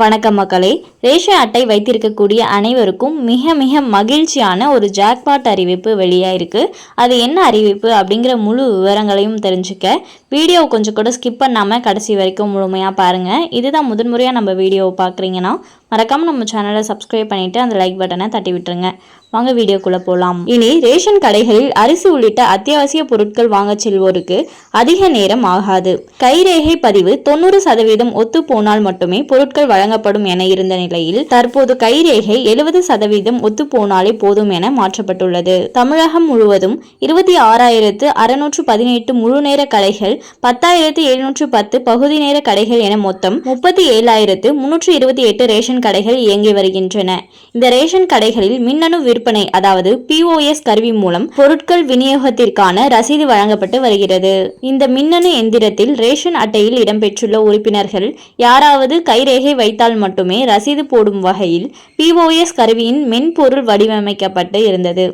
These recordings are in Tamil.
வணக்கம் மக்களே. ரேஷன் அட்டை வைத்திருக்கக்கூடிய அனைவருக்கும் மிக மிக மகிழ்ச்சியான ஒரு ஜாக்பாட் அறிவிப்பு வெளியாயிருக்கு. அது என்ன அறிவிப்பு அப்படிங்கிற முழு விவரங்களையும் தெரிஞ்சுக்க. வீடியோ கொஞ்சம் கூட ஸ்கிப் பண்ணாமல் கடைசி வரைக்கும் முழுமையாக பாருங்கள் இதுதான் முதன்முறையாக நம்ம வீடியோவை பார்க்குறீங்கன்னா மறக்காமல் நம்ம சேனலை சப்ஸ்கிரைப் பண்ணிவிட்டு அந்த லைக் பட்டனை தட்டி விட்டுருங்க. வாங்க வீடியோக்குள்ளே போகலாம் இனி ரேஷன் கடைகளில் அரிசி உள்ளிட்ட அத்தியாவசிய பொருட்கள் வாங்க செல்வோருக்கு அதிக நேரம் ஆகாது. கைரேகை பதிவு தொண்ணூறு சதவீதம் ஒத்து போனால் மட்டுமே பொருட்கள் வழங்கப்படும் என இருந்த நிலையில் தற்போது கைரேகை எழுபது சதவீதம் ஒத்துப்போனாலே போதும் என மாற்றப்பட்டுள்ளது. தமிழகம் முழுவதும் இருபத்தி ஆறாயிரத்து அறுநூற்று பதினெட்டு முழுநேர கடைகள் பத்தாயிரத்து எழுநூற்று பத்து பகுதி நேர கடைகள் என மொத்தம் முப்பத்தி ஏழாயிரத்து முன்னூற்று இருபத்தி எட்டு ரேஷன் கடைகள் இயங்கி வருகின்றன. இந்த ரேஷன் கடைகளில் மின்னணு விற்பனை அதாவது பிஓஎஸ் கருவி மூலம் பொருட்கள் விநியோகத்திற்கான ரசீது வழங்கப்பட்டு வருகிறது. இந்த மின்னணு எந்திரத்தில் ரேஷன் அட்டையில் இடம்பெற்றுள்ள உறுப்பினர்கள் யாராவது கைரேகை வைத்தால் மட்டுமே ரசீது போடும் வகையில் பிஓஎஸ் கருவியின் மென்பொருள் வடிவமைக்கப்பட்டு இருந்தது.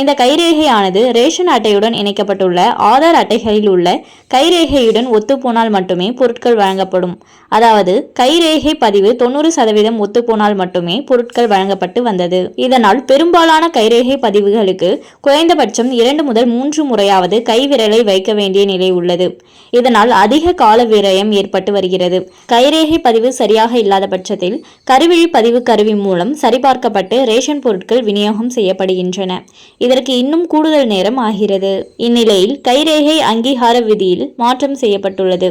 இந்த கைரேகையானது ரேஷன் அட்டையுடன் இணைக்கப்பட்டுள்ள ஆதார் அட்டைகளில் உள்ள கைரேகையுடன் ஒத்துப்போனால் மட்டுமே பொருட்கள் வழங்கப்படும். அதாவது கைரேகை பதிவு தொண்ணூறு சதவீதம் ஒத்துப்போனால் மட்டுமே பொருட்கள் வழங்கப்பட்டு வந்தது. இதனால் பெரும்பாலான கைரேகை பதிவுகளுக்கு குறைந்தபட்சம் இரண்டு முதல் மூன்று முறையாவது கைவிரலை வைக்க வேண்டிய நிலை உள்ளது. இதனால் அதிக கால விரயம் ஏற்பட்டு வருகிறது. கைரேகை பதிவு சரியாக இல்லாத பட்சத்தில் கருவிழி பதிவு கருவி மூலம் சரிபார்க்கப்பட்டு ரேஷன் பொருட்கள் விநியோகம் செய்யப்படுகின்றன. இதற்கு இன்னும் கூடுதல் நேரம் ஆகிறது. இந்நிலையில் கைரேகை அங்கீகார விதியில் மாற்றம் செய்யப்பட்டுள்ளது.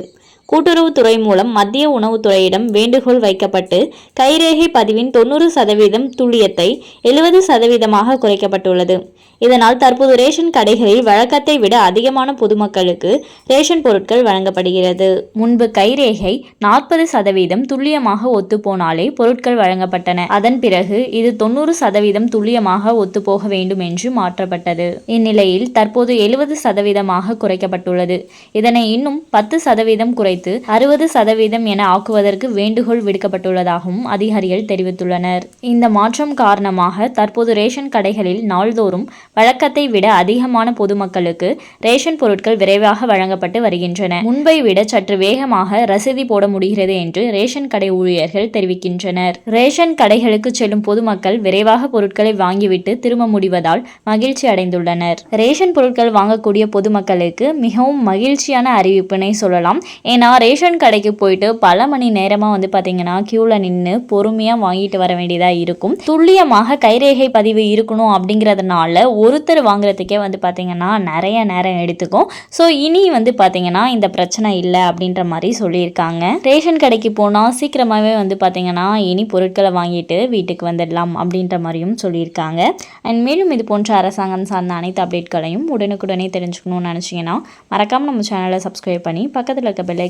கூட்டுறவுத்துறை மூலம் மத்திய உணவுத்துறையிடம் வேண்டுகோள் வைக்கப்பட்டு கைரேகை பதிவின் தொண்ணூறு சதவீதம் துல்லியத்தை எழுபது சதவீதமாக குறைக்கப்பட்டுள்ளது. இதனால் தற்போது ரேஷன் கடைகளில் வழக்கத்தை விட அதிகமான பொதுமக்களுக்கு ரேஷன் பொருட்கள் வழங்கப்படுகிறது. முன்பு கைரேகை நாற்பது சதவீதம் துல்லியமாக ஒத்துப்போனாலே பொருட்கள் வழங்கப்பட்டன. அதன் பிறகு இது தொண்ணூறு சதவீதம் துல்லியமாக ஒத்துப்போக வேண்டும் என்று மாற்றப்பட்டது. இந்நிலையில் தற்போது எழுபது சதவீதமாக குறைக்கப்பட்டுள்ளது. இதனை இன்னும் பத்து சதவீதம் குறைத்து அறுபது சதவீதம் என ஆக்குவதற்கு வேண்டுகோள் விடுக்கப்பட்டுள்ளதாகவும் அதிகாரிகள் தெரிவித்துள்ளனர். இந்த மாற்றம் காரணமாக தற்போது ரேஷன் கடைகளில் நாள்தோறும் வழக்கத்தை விட அதிகமான பொதுமக்களுக்கு ரேஷன் பொருட்கள் விரைவாக வழங்கப்பட்டு வருகின்றன. முன்பை விட சற்று வேகமாக ரசீதி போட முடிகிறது என்று ரேஷன் கடை ஊழியர்கள் தெரிவிக்கின்றனர். ரேஷன் கடைகளுக்கு செல்லும் பொதுமக்கள் விரைவாக பொருட்களை வாங்கிவிட்டு திரும்ப முடிவதால் மகிழ்ச்சி அடைந்துள்ளனர். ரேஷன் பொருட்கள் வாங்கக்கூடிய பொதுமக்களுக்கு மிகவும் மகிழ்ச்சியான அறிவிப்பினை சொல்லலாம். ஏன்னா ரேஷன் கடைக்கு போயிட்டு பல மணி நேரமாக வந்து பார்த்தீங்கன்னா க்யூவில் நின்று பொறுமையாக வாங்கிட்டு வர வேண்டியதாக இருக்கும். துல்லியமாக கைரேகை பதிவு இருக்கணும் அப்படிங்கிறதுனால ஒருத்தர் வாங்குறதுக்கே வந்து பார்த்திங்கன்னா நிறைய நேரம் எடுத்துக்கும். ஸோ இனி வந்து பார்த்திங்கன்னா இந்த பிரச்சனை இல்லை அப்படின்ற மாதிரி சொல்லியிருக்காங்க. ரேஷன் கடைக்கு போனால் சீக்கிரமாகவே வந்து பார்த்திங்கன்னா இனி பொருட்களை வாங்கிட்டு வீட்டுக்கு வந்துடலாம் அப்படின்ற மாதிரியும் சொல்லியிருக்காங்க. அண்ட் மேலும் இது போன்ற அரசாங்கம் சார்ந்த அனைத்து அப்டேட்களையும் உடனுக்குடனே தெரிஞ்சுக்கணும்னு நினச்சிங்கன்னா மறக்காமல் நம்ம சேனலை சப்ஸ்கிரைப் பண்ணி பக்கத்தில் இருக்க